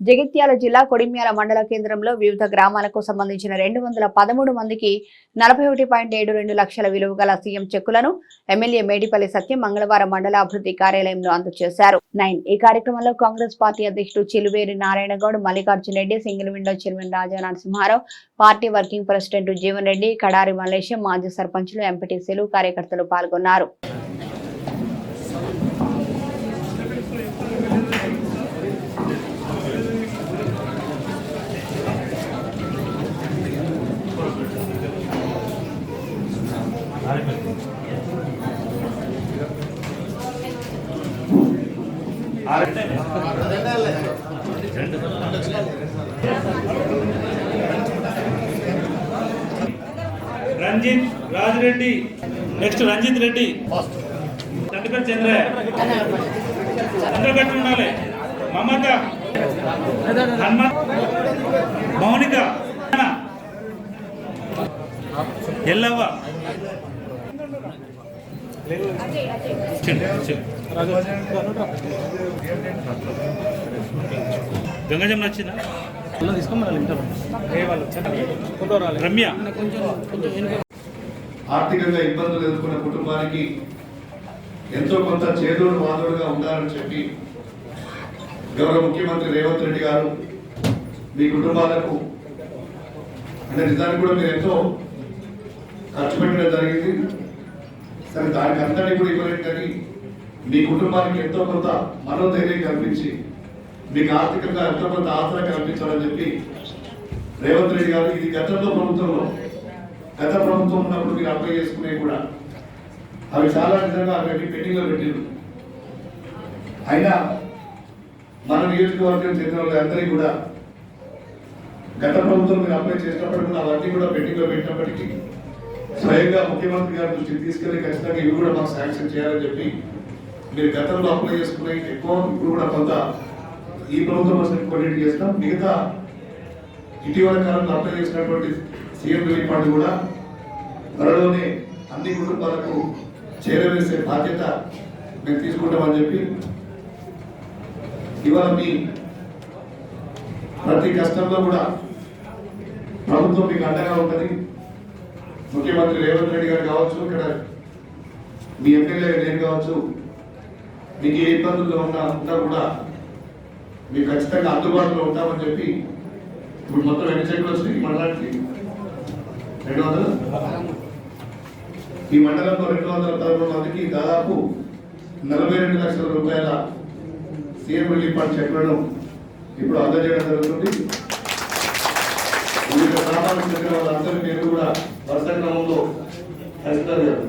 జగిత్యాల జిల్లా కొడిమ్యాల మండల కేంద్రంలో వివిధ గ్రామాలకు సంబంధించిన రెండు వందల పదమూడు మందికి నలభై ఒకటి పాయింట్ ఏడు రెండు లక్షల విలువ గల సీఎం చెక్కులను ఎమ్మెల్యే మేడిపల్లి సత్యం మంగళవారం మండల అభివృద్ధి కార్యాలయంలో అందజేశారు నైన్ ఈ కార్యక్రమంలో కాంగ్రెస్ పార్టీ అధ్యక్షుడు Chiluveri Narayana Goud Mallikarjuna Reddy single window chairman Raja Narasimha Rao party working president Jeevan Reddy Kadari Mallesham మాజీ సర్పంచ్లు ఎంపీటీసీలు కార్యకర్తలు పాల్గొన్నారు. రంజిత్ రాజిరెడ్డి నెక్స్ట్ రంజిత్ రెడ్డి తండ్రిపల్లి చంద్రయ్య చంద్రగట్టు ఉండాలి మమత హనుమంత్ మౌనిక ఎల్లవ్వ చెండు, చెండు. గంగజం నచ్చిందా? రమ్య. ఆర్థికంగా ఇబ్బందులు ఎదుర్కొన్న కుటుంబానికి ఎంతో కొంత చేదోడు వాదోడుగా ఉండాలని చెప్పి గౌరవ ముఖ్యమంత్రి రేవంత్ రెడ్డి గారు మీ కుటుంబాలకు అంటే నిజానికి కూడా మీరు ఎంతో ఖర్చు పెట్టడం జరిగింది. సరే దానికి అంతటి కూడా ఇవ్వలేదు కానీ మీ కుటుంబానికి ఎంతో కొంత మనోధైర్యం కల్పించి మీకు ఆర్థికంగా ఎంతో కొంత ఆసరా కల్పించాలని చెప్పి రేవంత్ రెడ్డి గారు ఇది గతంలో ప్రభుత్వంలో గత ప్రభుత్వం ఉన్నప్పుడు మీరు అప్లై చేసుకునే కూడా అవి చాలా నిజంగా అవి పెండింగ్లో పెట్టిండ్రు. అయినా మన నియోజకవర్గం చెందిన వాళ్ళందరికీ కూడా గత ప్రభుత్వం మీరు అప్లై చేసినప్పుడు కూడా అవన్నీ కూడా పెండింగ్ పెట్టినప్పటికీ స్వయంగా ముఖ్యమంత్రి గారి దృష్టికి తీసుకెళ్ళి ఖచ్చితంగా ఇవి కూడా మాకు శాంక్షన్ చేయాలని చెప్పి మీరు గతంలో అప్లై చేసుకునే ఎక్కువ ఇప్పుడు కూడా కొంత ఈ ప్రభుత్వం వస్తుంది కొన్నిటి చేస్తాం. మిగతా ఇటీవల కాలంలో అప్లై చేసినటువంటి సీఎం రిలీఫ్ ఫండ్ కూడా త్వరలోనే అన్ని కుటుంబాలకు చేరవేసే బాధ్యత మేము తీసుకుంటామని చెప్పి ఇవాళ మీ ప్రతి కష్టంలో కూడా ప్రభుత్వం మీకు అండగా ఉంటుంది. ముఖ్యమంత్రి రేవంత్ రెడ్డి గారు కావచ్చు ఇక్కడ మీ ఎమ్మెల్యే నేను కావచ్చు మీకు ఏ ఇబ్బందుల్లో ఉన్నా అంతా కూడా మీకు ఖచ్చితంగా అందుబాటులో ఉంటామని చెప్పి ఇప్పుడు మొత్తం ఎన్ని చెట్లు వచ్చినాయి? మండలానికి రెండు వందలు? ఈ మండలంలో రెండు వందల పదమూడు మందికి దాదాపు నలభై రెండు లక్షల రూపాయల సీఎం రిలీఫ్ ఫండ్ చెట్లను ఇప్పుడు అందజేయడం జరుగుతుంది. వివిధ గ్రామాలకు వాళ్ళందరి పేరు కూడా వరుస క్రమంలో తహసీల్దార్ గారు